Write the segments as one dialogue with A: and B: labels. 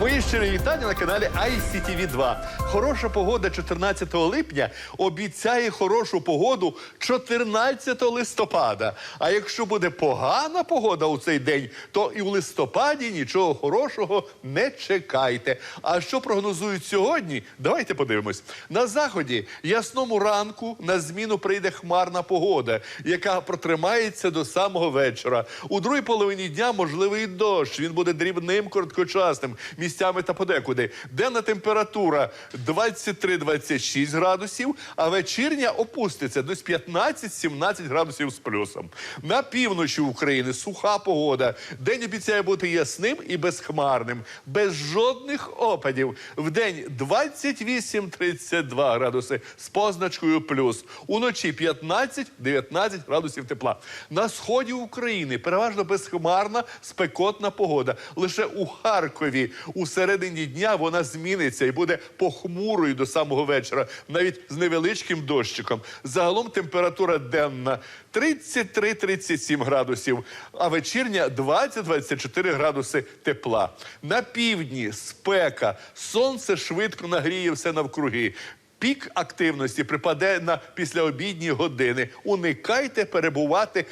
A: Мої щирі вітання на каналі ICTV 2. Хороша погода 14 липня обіцяє хорошу погоду 14 листопада. А якщо буде погана погода у цей день, то і в листопаді нічого хорошого не чекайте. А що прогнозують сьогодні? Давайте подивимось. На заході ясному ранку на зміну прийде хмарна погода, яка протримається до самого вечора. У другій половині дня можливий дощ. Він буде дрібним, короткочасним, місцями та подекуди. Денна температура 23-26 градусів, а вечірня опуститься до 15-17 градусів з плюсом. На півночі України суха погода. День обіцяє бути ясним і безхмарним, без жодних опадів. В день 28-32 градуси з позначкою плюс. Уночі 15-19 градусів тепла. На сході України переважно безхмарна спекотна погода. Лише у Харкові у середині дня вона зміниться і буде похмурою до самого вечора, навіть з невеличким дощиком. Загалом температура денна 33-37 градусів, а вечірня 20-24 градуси тепла. На півдні спека, сонце швидко нагріє все навкруги. Пік активності припаде на післяобідні години. Уникайте перебувати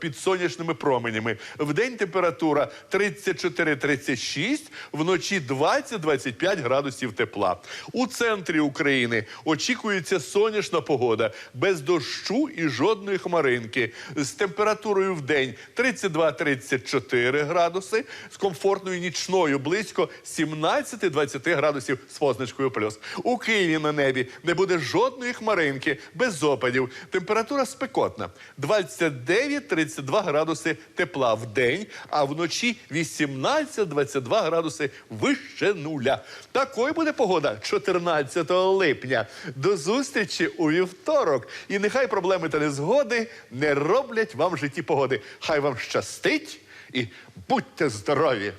A: під сонячними променями. Вдень температура 34-36, вночі 20-25 градусів тепла. У центрі України очікується сонячна погода без дощу і жодної хмаринки. З температурою в день 32-34 градуси, з комфортною нічною близько 17-20 градусів з позначкою плюс. У Києві на небі не буде жодної хмаринки, без опадів. Температура спекотна 29-32 градуси тепла в день, а вночі 18-22 градуси вище нуля. Такою буде погода 14 липня. До зустрічі у вівторок. І нехай проблеми та незгоди не роблять вам в житті погоди. Хай вам щастить і будьте здорові!